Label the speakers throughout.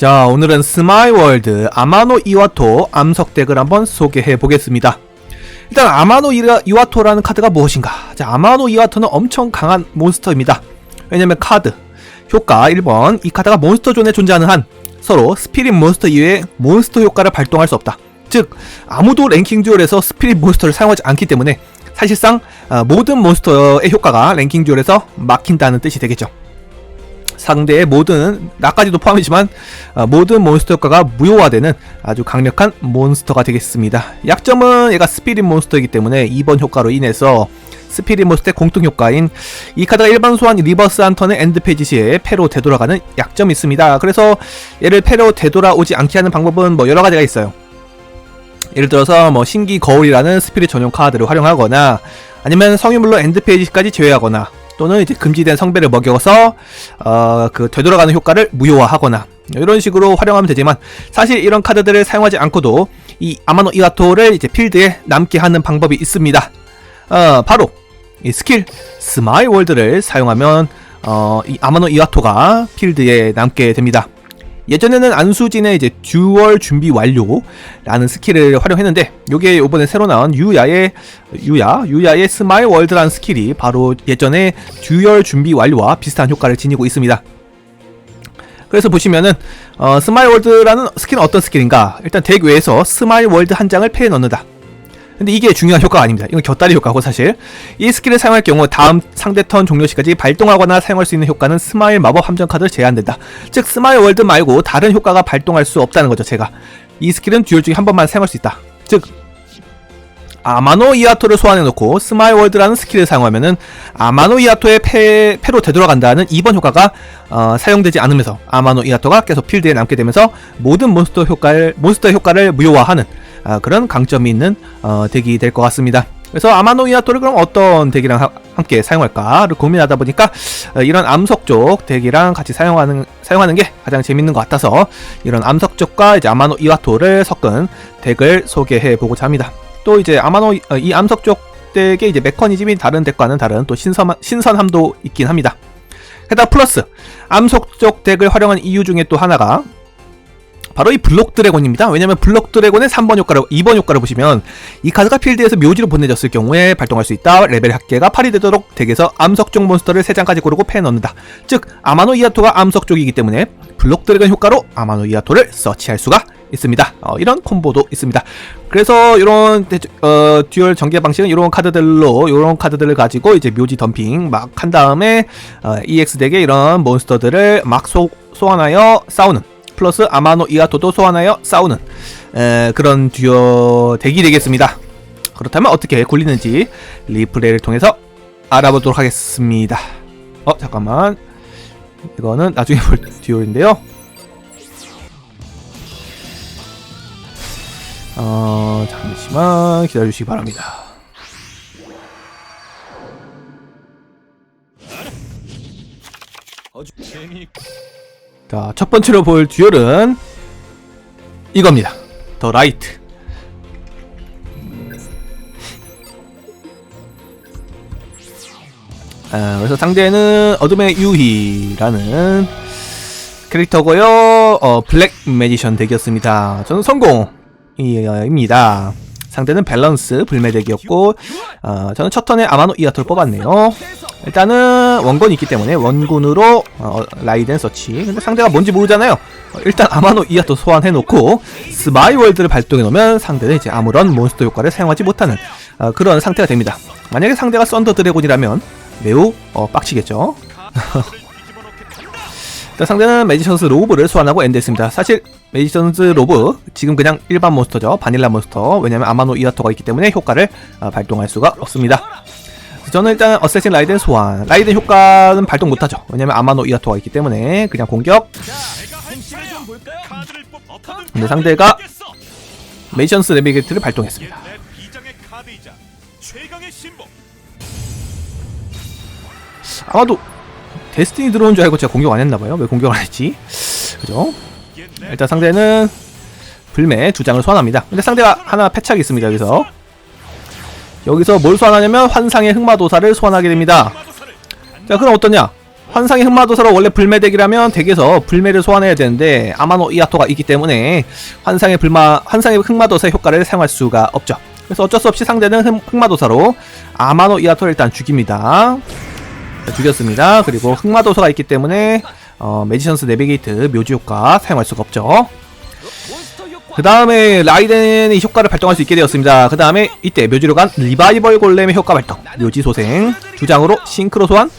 Speaker 1: 자, 오늘은 스마이월드 아마노 이와토 암석 덱을 한번 소개해 보겠습니다. 일단 아마노 이와토라는 카드가 무엇인가? 자, 아마노 이와토는 엄청 강한 몬스터입니다. 왜냐면 카드, 효과 1번, 이 카드가 몬스터 존에 존재하는 한 서로 스피릿 몬스터 이외에 몬스터 효과를 발동할 수 없다. 즉, 아무도 랭킹 듀얼에서 스피릿 몬스터를 사용하지 않기 때문에 사실상 어, 모든 몬스터의 효과가 랭킹 듀얼에서 막힌다는 뜻이 되겠죠. 상대의 모든 나까지도 포함이지만 어, 모든 몬스터 효과가 무효화되는 아주 강력한 몬스터가 되겠습니다. 약점은 얘가 스피릿 몬스터이기 때문에 2번 효과로 인해서 스피릿 몬스터의 공통 효과인 이 카드가 일반 소환 리버스 한 턴의 엔드 페이지 시에 패로 되돌아가는 약점이 있습니다. 그래서 얘를 패로 되돌아오지 않게 하는 방법은 뭐 여러 가지가 있어요. 예를 들어서 뭐 신기 거울이라는 스피릿 전용 카드를 활용하거나 아니면 성유물로 엔드 페이지까지 제외하거나 또는 이제 금지된 성배를 먹여서 어, 그 되돌아가는 효과를 무효화하거나 이런 식으로 활용하면 되지만 사실 이런 카드들을 사용하지 않고도 이 아마노 이와토를 이제 필드에 남게 하는 방법이 있습니다. 어, 바로 이 스킬 스마일 월드를 사용하면 어, 이 아마노 이와토가 필드에 남게 됩니다. 예전에는 안수진의 이제 듀얼 준비 완료라는 스킬을 활용했는데 요게 요번에 새로 나온 유야의 유야 유야의 스마일 월드라는 스킬이 바로 예전에 듀얼 준비 완료와 비슷한 효과를 지니고 있습니다. 그래서 보시면은 어, 스마일 월드라는 스킬은 어떤 스킬인가? 일단 덱 외에서 스마일 월드 한 장을 패에 넣는다. 근데 이게 중요한 효과가 아닙니다. 이건 곁다리 효과고 사실 이 스킬을 사용할 경우 다음 상대 턴 종료 시까지 발동하거나 사용할 수 있는 효과는 스마일 마법 함정 카드를 제한된다. 즉 스마일 월드 말고 다른 효과가 발동할 수 없다는 거죠. 제가 이 스킬은 듀얼 중에 한 번만 사용할 수 있다. 즉 아마노 이아토를 소환해 놓고 스마일 월드라는 스킬을 사용하면은 아마노 이아토의 패, 패로 되돌아간다는 2번 효과가 어, 사용되지 않으면서 아마노 이아토가 계속 필드에 남게 되면서 모든 몬스터 효과를 몬스터 효과를 무효화하는 아, 그런 강점이 있는 어, 덱이 될 것 같습니다. 그래서 아마노 이아토를 그럼 어떤 덱이랑 하- 함께 사용할까를 고민하다 보니까 어, 이런 암석 쪽 덱이랑 같이 사용하는 사용하는 게 가장 재밌는 것 같아서 이런 암석 쪽과 이제 아마노 이와토를 섞은 덱을 소개해 보고자 합니다. 또 이제 아마노 어, 이 암석 쪽 덱의 이제 메커니즘이 다른 덱과는 다른 또 신선 신선함도 있긴 합니다. 게다가 플러스 암석 쪽 덱을 활용한 이유 중에 또 하나가 바로 이 블록 드래곤입니다. 왜냐면 블록 드래곤의 3번 효과를 2번 효과를 보시면 이 카드가 필드에서 묘지로 보내졌을 경우에 발동할 수 있다. 레벨 합계가 8이 되도록 덱에서 암석 쪽 몬스터를 3장까지 고르고 패에 넣는다. 즉 아마노 이아토가 암석 쪽이기 때문에 블록 드래곤 효과로 아마노 이아토를 서치할 수가 있습니다. 어, 이런 콤보도 있습니다. 그래서 이런 대- 어, 듀얼 전개 방식은 이런 카드들로 이런 카드들을 가지고 이제 묘지 덤핑 막 한 다음에 어, EX 덱에 이런 몬스터들을 막 소, 소환하여 싸우는 플러스 아마노 이아토도 소환하여 싸우는 에, 그런 듀오 덱이 되겠습니다. 그렇다면 어떻게 굴리는지 리플레이를 통해서 알아보도록 하겠습니다. 어 잠깐만 이거는 나중에 볼 듀오인데요. 어 잠시만 기다려주시기 바랍니다. 자, 첫 번째로 볼 듀얼은 이겁니다. 더 라이트. 아, 그래서 상대는 어둠의 유희라는 캐릭터고요. 어, 블랙 매지션 덱이었습니다. 저는 성공입니다. 상대는 밸런스 불매덱이었고 어, 저는 첫 턴에 아마노 이아토를 뽑았네요. 일단은 원군이 있기 때문에 원군으로 어, 라이덴 서치. 근데 상대가 뭔지 모르잖아요. 어, 일단 아마노 이아토 소환해놓고 스마이월드를 발동해놓으면 상대는 이제 아무런 몬스터 효과를 사용하지 못하는 어, 그런 상태가 됩니다. 만약에 상대가 썬더 드래곤이라면 매우 어, 빡치겠죠. 일단 상대는 매지션스 로브를 소환하고 엔드했습니다. 사실 매지션스 로브 지금 그냥 일반 몬스터죠. 바닐라 몬스터. 왜냐면 아마노 이아토가 있기 때문에 효과를 어, 발동할 수가 없습니다. 저는 일단 어쌔신 라이덴 소환 라이덴 효과는 발동 못하죠. 왜냐면 아마노 이아토가 있기 때문에 그냥 공격. 근데 상대가 메이션스 레비게트를 발동했습니다. 아마도 데스티니 들어온 줄 알고 제가 공격 안 했나봐요. 왜 공격 안 했지? 그죠 일단 상대는 불매 두 장을 소환합니다 근데 상대가 하나 패착이 있습니다 여기서 여기서 뭘 소환하냐면 환상의 흑마도사를 소환하게 됩니다 자 그럼 어떠냐 환상의 흑마도사로 원래 불매 덱이라면 덱에서 불매를 소환해야 되는데 아마노 이아토가 있기 때문에 환상의 불마 환상의 흑마도사의 효과를 사용할 수가 없죠. 그래서 어쩔 수 없이 상대는 흑, 흑마도사로 아마노 이아토를 일단 죽입니다. 자, 죽였습니다. 그리고 흑마도사가 있기 때문에 어, 매지션스 내비게이트 묘지 효과 사용할 수가 없죠. 그 다음에 라이덴이 효과를 발동할 수 있게 되었습니다. 그 다음에 이때 묘지로 간 리바이벌 골렘의 효과 발동. 묘지 소생 두 장으로 싱크로 소환.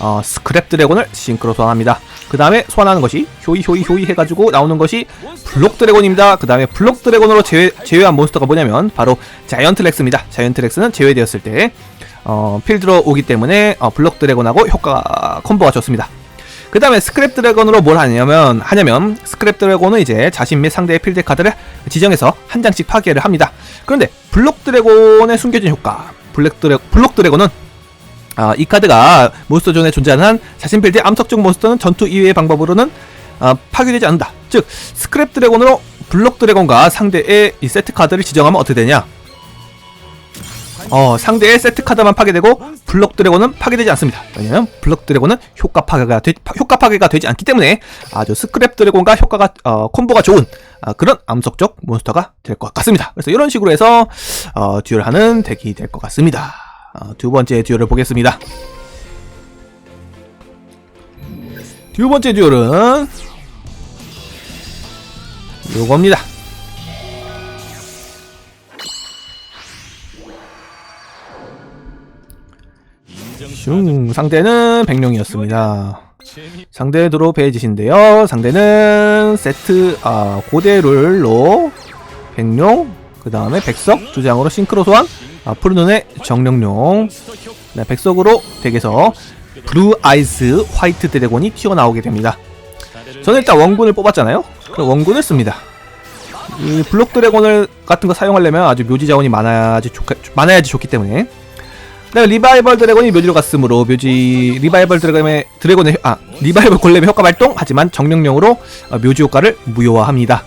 Speaker 1: 어, 스크랩 드래곤을 싱크로 소환합니다. 그 다음에 소환하는 것이 효이 효이 효이 해가지고 나오는 것이 블록 드래곤입니다. 그 다음에 블록 드래곤으로 제외, 제외한 몬스터가 뭐냐면 바로 자이언트 렉스입니다. 자이언트 렉스는 제외되었을 때 어, 필드로 오기 때문에 어, 블록 드래곤하고 효과 콤보가 좋습니다. 그 다음에 스크랩 드래곤으로 뭘 하냐면 하냐면 스크랩 드래곤은 이제 자신 및 상대의 필드 카드를 지정해서 한 장씩 파괴를 합니다. 그런데 블록 드래곤의 숨겨진 효과 블랙 드래 블록 드래곤은 아, 이 카드가 몬스터 존에 존재하는 한 자신 필드의 암석적 몬스터는 전투 이외의 방법으로는 아, 파괴되지 않는다. 즉 스크랩 드래곤으로 블록 드래곤과 상대의 이 세트 카드를 지정하면 어떻게 되냐? 어, 상대의 세트 카드만 파괴되고 블록 드래곤은 파괴되지 않습니다. 왜냐면 블록 드래곤은 효과 파괴가 되, 파- 효과 파괴가 되지 않기 때문에 아주 스크랩 드래곤과 효과가 어, 콤보가 좋은 아, 그런 암석적 몬스터가 될 것 같습니다. 그래서 이런 식으로 해서 어, 듀얼 하는 덱이 될 것 같습니다. 어, 두 번째 듀얼을 보겠습니다. 두 번째 듀얼은 요겁니다. 슝 상대는 백룡이었습니다. 상대 드로 페이지신데요. 상대는 세트 아 고대 룰로 백룡 그 다음에 백석 두 장으로 싱크로 소환 아, 푸른 눈의 정령용 네, 백석으로 덱에서 블루 아이스 화이트 드래곤이 튀어나오게 됩니다. 저는 일단 원군을 뽑았잖아요. 그 원군을 씁니다. 이 블록 드래곤을 같은 거 사용하려면 아주 묘지 자원이 많아야지 좋 많아야지 좋기 때문에 그다음에 리바이벌 드래곤이 묘지로 갔으므로 묘지 리바이벌 드래곤의 드래곤의 효- 아 리바이벌 골렘의 효과 발동 하지만 정령령으로 어, 묘지 효과를 무효화합니다.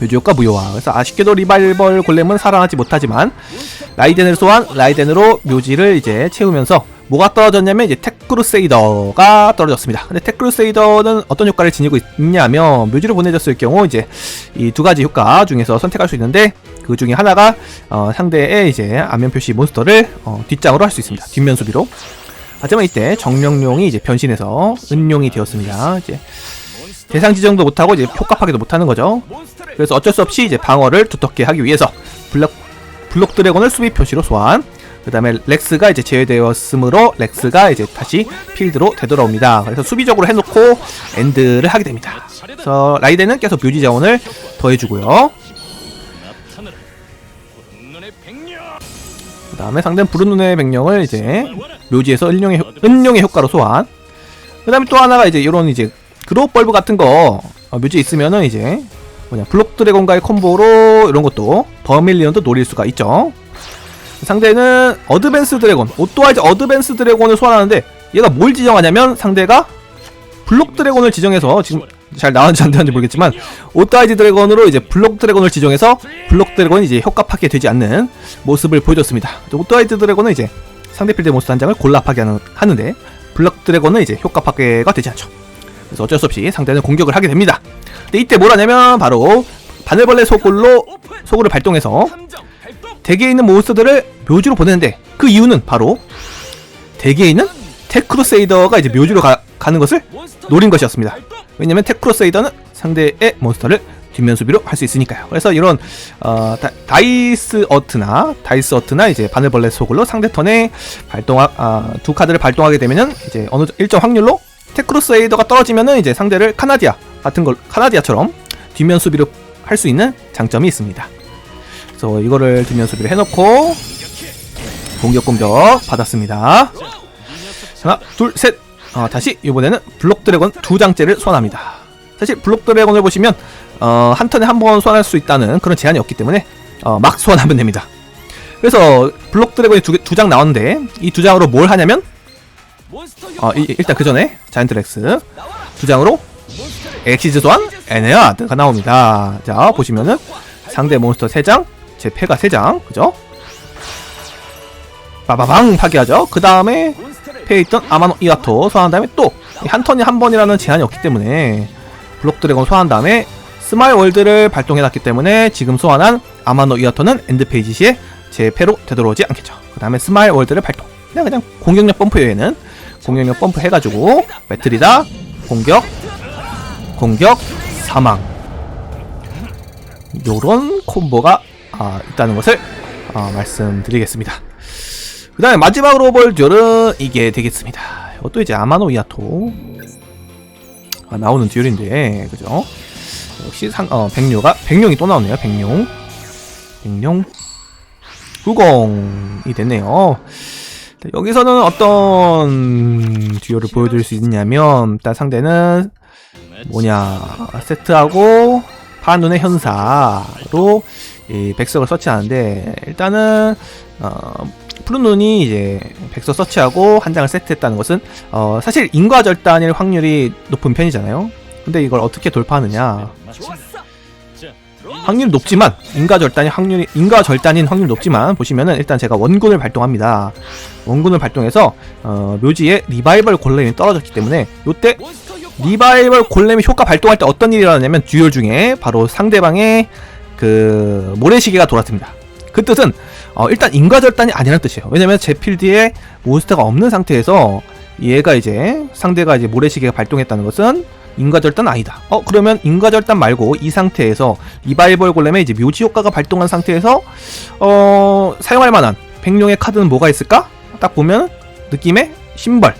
Speaker 1: 묘지 효과 무효화. 그래서 아쉽게도 리바이벌 골렘은 살아나지 못하지만 라이덴을 소환 라이덴으로 묘지를 이제 채우면서 뭐가 떨어졌냐면 이제 테 크루세이더가 떨어졌습니다. 근데 테크루세이더는 어떤 효과를 지니고 있냐면 묘지로 보내졌을 경우 이제 이 두 가지 효과 중에서 선택할 수 있는데 그 중에 하나가 어, 상대의 이제 안면 표시 몬스터를 어, 뒷장으로 할 수 있습니다. 뒷면 수비로. 하지만 이때 정령용이 이제 변신해서 은용이 되었습니다. 이제 대상 지정도 못하고 이제 효과 파괴도 못하는 거죠. 그래서 어쩔 수 없이 이제 방어를 두텁게 하기 위해서 블록 블록 드래곤을 수비 표시로 소환. 그 다음에 렉스가 이제 제외되었으므로 렉스가 이제 다시 필드로 되돌아옵니다. 그래서 수비적으로 해놓고 엔드를 하게 됩니다. 그래서 라이덴은 계속 묘지 자원을 더해주고요.
Speaker 2: 백녀
Speaker 1: 그다음에 상대는 푸른 눈의 백령을 이제 묘지에서 은룡의 효- 은룡의 효과로 소환. 그 다음에 또 하나가 이제 이런 이제 그로우 벌브 같은 거 어, 묘지에 있으면은 이제 뭐냐 블록 드래곤과의 콤보로 이런 것도 버밀리언도 노릴 수가 있죠. 상대는 어드밴스 드래곤 오토아이즈 어드밴스 드래곤을 소환하는데 얘가 뭘 지정하냐면 상대가 블록 드래곤을 지정해서 지금 잘 나왔는지 안 나왔는지 모르겠지만 오토아이즈 드래곤으로 이제 블록 드래곤을 지정해서 블록 드래곤이 이제 효과 파괴 되지 않는 모습을 보여줬습니다. 오토아이즈 드래곤은 이제 상대 필드 몬스터 한 장을 골라 파괴하는 하는데 블록 드래곤은 이제 효과 파괴가 되지 않죠. 그래서 어쩔 수 없이 상대는 공격을 하게 됩니다. 근데 이때 뭘 하냐면 바로 바늘벌레 소굴로 소굴을 발동해서 덱에 있는 몬스터들을 묘지로 보내는데 그 이유는 바로 덱에 있는 테크루세이더가 이제 묘지로 가, 가는 것을 노린 것이었습니다. 왜냐면 테크루세이더는 상대의 몬스터를 뒷면 수비로 할 수 있으니까요. 그래서 이런 어, 다, 이스 어트나 다이스 어트나 이제 바늘벌레 소굴로 상대 턴에 발동 아, 두 카드를 발동하게 되면은 이제 어느 정- 일정 확률로 테크루세이더가 떨어지면은 이제 상대를 카나디아 같은 걸 카나디아처럼 뒷면 수비로 할 수 있는 장점이 있습니다. 그래서 이거를 뒷면 수비를 해놓고 공격 공격 받았습니다. 하나, 둘, 셋. 어, 다시 이번에는 블록 드래곤 두 장째를 소환합니다. 사실 블록 드래곤을 보시면 어, 한 턴에 한 번 소환할 수 있다는 그런 제한이 없기 때문에 어, 막 소환하면 됩니다. 그래서 블록 드래곤이 두장 나왔는데 이 두 장으로 뭘 하냐면 어, 이- 일단 그 전에 자이언트 렉스 두 장으로 엑시즈 소환 에네아드가 나옵니다. 자 보시면은 상대 몬스터 3장, 제 패가 3장, 그죠? 빠바방 파괴하죠. 그 다음에 숲에 있던 아마노 이와토 소환한 다음에 또 한 턴이 한 번이라는 제한이 없기 때문에 블록 드래곤 소환한 다음에 스마일 월드를 발동해놨기 때문에 지금 소환한 아마노 이와토는 엔드 페이지 시에 제 패로 되돌아오지 않겠죠. 그 다음에 스마일 월드를 발동. 그냥 그냥 공격력 펌프 외에는 공격력 펌프 해가지고 배틀이다 공격 공격 사망 요런 콤보가 아, 있다는 것을 아, 말씀드리겠습니다. 그 다음에 마지막으로 볼 듀얼은 이게 되겠습니다. 이것도 이제 아마노 이아토 아, 나오는 듀얼인데 그죠? 역시 상, 어, 백룡가 백룡이 또 나오네요. 백룡 백룡 후공이 됐네요. 자, 여기서는 어떤 듀얼을 보여줄 수 있냐면 일단 상대는 뭐냐 세트하고 파눈의 현사로 이 백석을 서치하는데 일단은 어, 푸른 눈이 이제 백석 서치하고 한 장을 세트했다는 것은 어, 사실 인과 절단일 확률이 높은 편이잖아요. 근데 이걸 어떻게 돌파하느냐? 확률이 높지만 인과 절단이 확률이 인과 절단인 확률이 높지만 보시면은 일단 제가 원군을 발동합니다. 원군을 발동해서 어, 묘지에 리바이벌 골렘이 떨어졌기 때문에 요때. 리바이벌 골렘이 효과 발동할 때 어떤 일이 일어나냐면 듀얼 중에 바로 상대방의 그 모래시계가 돌아섭니다. 그 뜻은 어, 일단 인과절단이 아니라는 뜻이에요. 왜냐면 제 필드에 몬스터가 없는 상태에서 얘가 이제 상대가 이제 모래시계가 발동했다는 것은 인과절단 아니다. 어 그러면 인과절단 말고 이 상태에서 리바이벌 골렘의 이제 묘지 효과가 발동한 상태에서 어 사용할 만한 백룡의 카드는 뭐가 있을까? 딱 보면 느낌에 심벌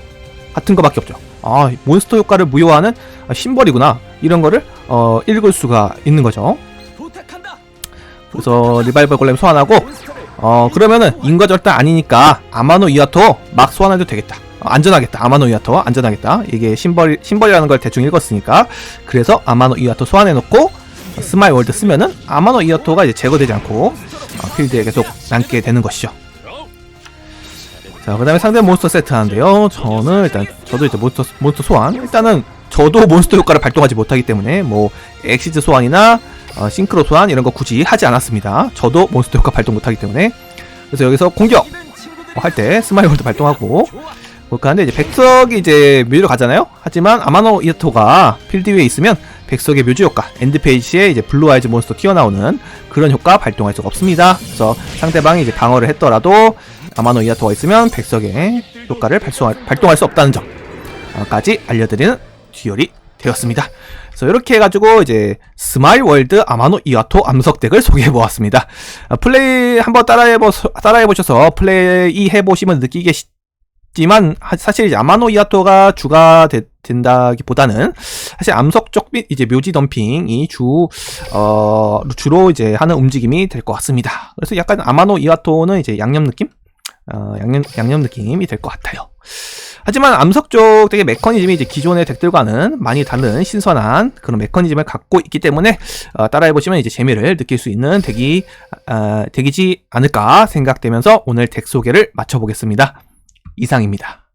Speaker 1: 같은 거밖에 없죠. 아 몬스터 효과를 무효하는 아, 심벌이구나 이런 거를 어 읽을 수가 있는 거죠. 그래서 리바이벌 골렘 소환하고 어 그러면은 인과절단 아니니까 아마노 이아토 막 소환해도 되겠다. 어, 안전하겠다. 아마노 이아토 안전하겠다. 이게 심벌 심벌이라는 걸 대충 읽었으니까 그래서 아마노 이아토 소환해 놓고 스마일 월드 쓰면은 아마노 이아토가 이제 제거되지 않고 어, 필드에 계속 남게 되는 것이죠. 자, 그 다음에 상대 몬스터 세트 하는데요. 저는 일단 저도 이제 몬스터 몬스터 소환. 일단은 저도 몬스터 효과를 발동하지 못하기 때문에 뭐 엑시즈 소환이나 어, 싱크로 소환 이런 거 굳이 하지 않았습니다. 저도 몬스터 효과 발동 못하기 때문에 그래서 여기서 공격
Speaker 2: 이런 친구들이
Speaker 1: 할때 스마일 월드 발동하고
Speaker 2: 좋아.
Speaker 1: 볼까 하는데 이제 백석이 이제 묘지로 가잖아요. 하지만 아마노 이토가 필드 위에 있으면 백석의 묘지 효과 엔드 페이지에 이제 블루 아이즈 몬스터 튀어나오는 그런 효과 발동할 수가 없습니다. 그래서 상대방이 이제 방어를 했더라도 아마노 이아토가 있으면 백석의 효과를 발동할 수 없다는 점까지 알려드리는 듀얼이 되었습니다. 그래서 이렇게 해가지고 이제 스마일 월드 아마노 이아토 암석 덱을 소개해 보았습니다. 아, 플레이 한번 따라해 보 따라해 보셔서 플레이 해 보시면 느끼겠 지만 하- 사실 아마노 이아토가 주가 되- 된다기보다는 사실 암석 쪽및 이제 묘지 덤핑이 주 어, 주로 이제 하는 움직임이 될 것 같습니다. 그래서 약간 아마노 이아토는 이제 양념 느낌? 어, 양념 양념 느낌이 될 것 같아요. 하지만 암석 쪽 덱의 메커니즘이 이제 기존의 덱들과는 많이 다른 신선한 그런 메커니즘을 갖고 있기 때문에 어, 따라해 보시면 이제 재미를 느낄 수 있는 덱이 어, 덱이지 않을까 생각되면서 오늘 덱 소개를 마쳐보겠습니다. 이상입니다.